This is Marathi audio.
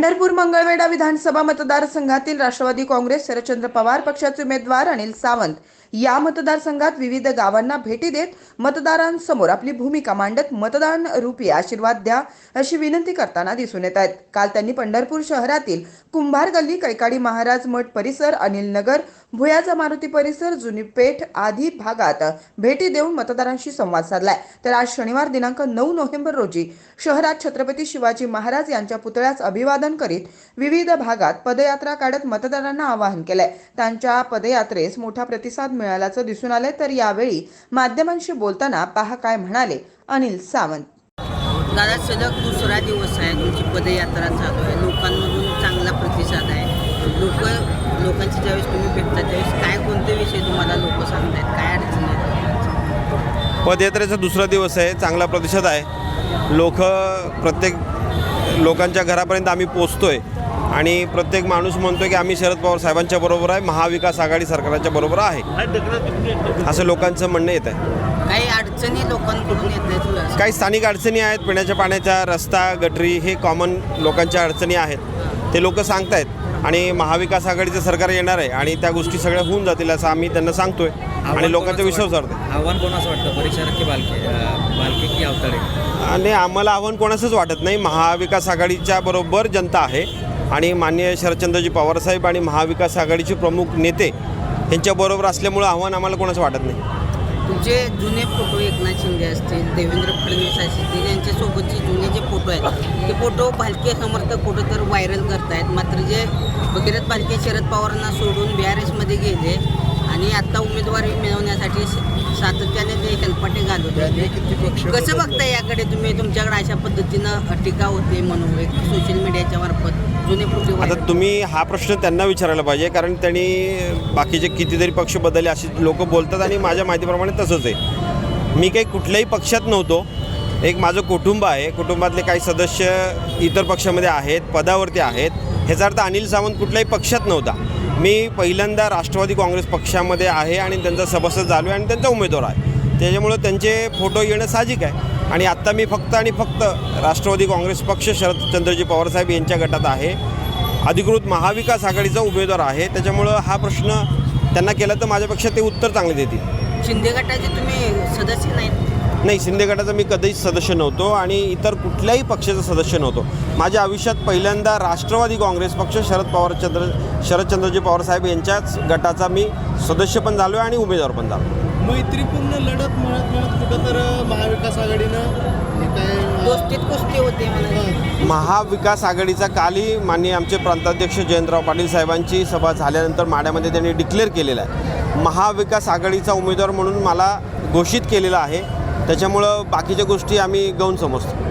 पंढरपूर मंगळवेढा विधानसभा मतदारसंघातील राष्ट्रवादी काँग्रेस शरदचंद्र पवार पक्षाचे उमेदवार अनिल सावंत या मतदारसंघात विविध गावांना भेटी देत मतदारांसमोर आपली भूमिका मांडत मतदान रूपी आशीर्वाद द्या अशी विनंती करताना दिसून येत आहेत. काल त्यांनी पंढरपूर शहरातील कुंभार गल्ली कैकाडी महाराज मठ परिसर अनिल नगर भुयाचा मारुती परिसर जुनी पेठ आदी भागात भेटी देऊन मतदारांशी संवाद साधलाय. तर आज शनिवार दिनांक नऊ नोव्हेंबर रोजी शहरात छत्रपती शिवाजी महाराज यांच्या पुतळ्यास अभिवादन करीत विविध भागात पदयात्रा काढत मतदारांना आवाहन केलंय. त्यांच्या पदयात्रेस मोठा प्रतिसाद मिळाल्याचं दिसून आलंय तर यावेळी माध्यमांशी बोलताना पहा काय म्हणाले अनिल सावंत. दादा सलग दुसरा दिवस आहे. तुमची पदयात्रा चालू आहे. लोकांमधून चांगला प्रतिसाद आहे. लोक लोकांची ज्यावेळेस तुम्ही भेटता त्यावेळेस काय कोणते विषय तुम्हाला लोक सांगतायत? काय अडचणी आहेत पदयात्रेचा दुसरा दिवस आहे. चांगला प्रतिसाद आहे. लोक प्रत्येक लोकांच्या घरापर्यंत आम्ही पोचतोय. आणि प्रत्येक माणूस म्हणतोय की आम्ही शरद पवार साहेबांच्या बरोबर आहे महाविकास आघाडी सरकारच्या बरोबर आहे. असं लोकांचं म्हणणं येत आहे काही अडचणी लोकांकडून येत आहेत काही स्थानिक अडचणी आहेत पिण्याच्या पाण्याच्या रस्ता गटरी हे कॉमन लोकांच्या अडचणी आहेत. ते लोक सांगतायत आणि महाविकास आघाडीचं सरकार येणार आहे आणि त्या गोष्टी सगळ्या होऊन जातील असं आम्ही त्यांना सांगतोय आणि लोकांचा विश्वास वाढतोय. आव्हान कोणाचं वाटतं? परीक्षा की बालके बालके की आणि आम्हाला आव्हान कोणाचंच वाटत नाही. महाविकास आघाडीच्या बरोबर जनता आहे. आणि माननीय शरदचंद्रजी पवारसाहेब आणि महाविकास आघाडीचे प्रमुख नेते यांच्याबरोबर असल्यामुळं आव्हान आम्हाला कोणाचं वाटत नाही. तुमचे जुने फोटो एकनाथ शिंदे असतील देवेंद्र फडणवीस असतील यांच्यासोबतचे जुने जे फोटो आहेत ते फोटो भालके समर्थक फोटो तर व्हायरल करतायत. मात्र जे भगीरथ भालके शरद पवारांना सोडून बी आर एसमध्ये गेले आणि आत्ता उमेदवारी मिळवण्यासाठी सातत्याने ते हेलपाटे घालवते कसं बघता याकडे तुम्ही? तुमच्याकडे अशा पद्धतीनं टीका होते म्हणून एक सोशल मीडियाच्या मार्फत जुने आता तुम्ही हा प्रश्न त्यांना विचारायला पाहिजे कारण त्यांनी बाकीचे कितीतरी पक्ष बदलले अशी लोक बोलतात आणि माझ्या माहितीप्रमाणे तसंच आहे. मी काही कुठल्याही पक्षात नव्हतो. एक माझं कुटुंब आहे कुटुंबातले काही सदस्य इतर पक्षामध्ये आहेत पदावरती आहेत. ह्याचा अर्थ अनिल सावंत कुठल्याही पक्षात नव्हता. मी पहिल्यांदा राष्ट्रवादी काँग्रेस पक्षामध्ये आहे आणि त्यांचा सभासद झालो आहे आणि त्यांचा उमेदवार आहे. त्याच्यामुळं त्यांचे फोटो येणं साहजिक आहे. आणि आत्ता मी फक्त आणि फक्त राष्ट्रवादी काँग्रेस पक्ष शरदचंद्रजी पवारसाहेब यांच्या गटात आहे. अधिकृत महाविकास आघाडीचा उमेदवार आहे. त्याच्यामुळं हा प्रश्न त्यांना केला तर माझ्यापेक्षा ते उत्तर चांगले देतील. शिंदे गटाचे तुम्ही सदस्य नाहीत. नाही शिंदे गटाचा मी कधीच सदस्य नव्हतो आणि इतर कुठल्याही पक्षाचा सदस्य नव्हतो. माझ्या आयुष्यात पहिल्यांदा राष्ट्रवादी काँग्रेस पक्ष शरद पवारचंद्र शरदचंद्रजी पवारसाहेब यांच्याच गटाचा मी सदस्य पण झालो आहे आणि उमेदवार पण झालो. मैत्रीपूर्ण लढत मिळत मिळत कुठं तर महाविकास आघाडीनं महाविकास आघाडीचा कालही माननीय आमचे प्रांताध्यक्ष जयंतराव पाटील साहेबांची सभा झाल्यानंतर माड्यामध्ये त्यांनी डिक्लेअर केलेला आहे. महाविकास आघाडीचा उमेदवार म्हणून मला घोषित केलेला आहे. त्याच्यामुळं बाकीच्या गोष्टी आम्ही गौण समजतो.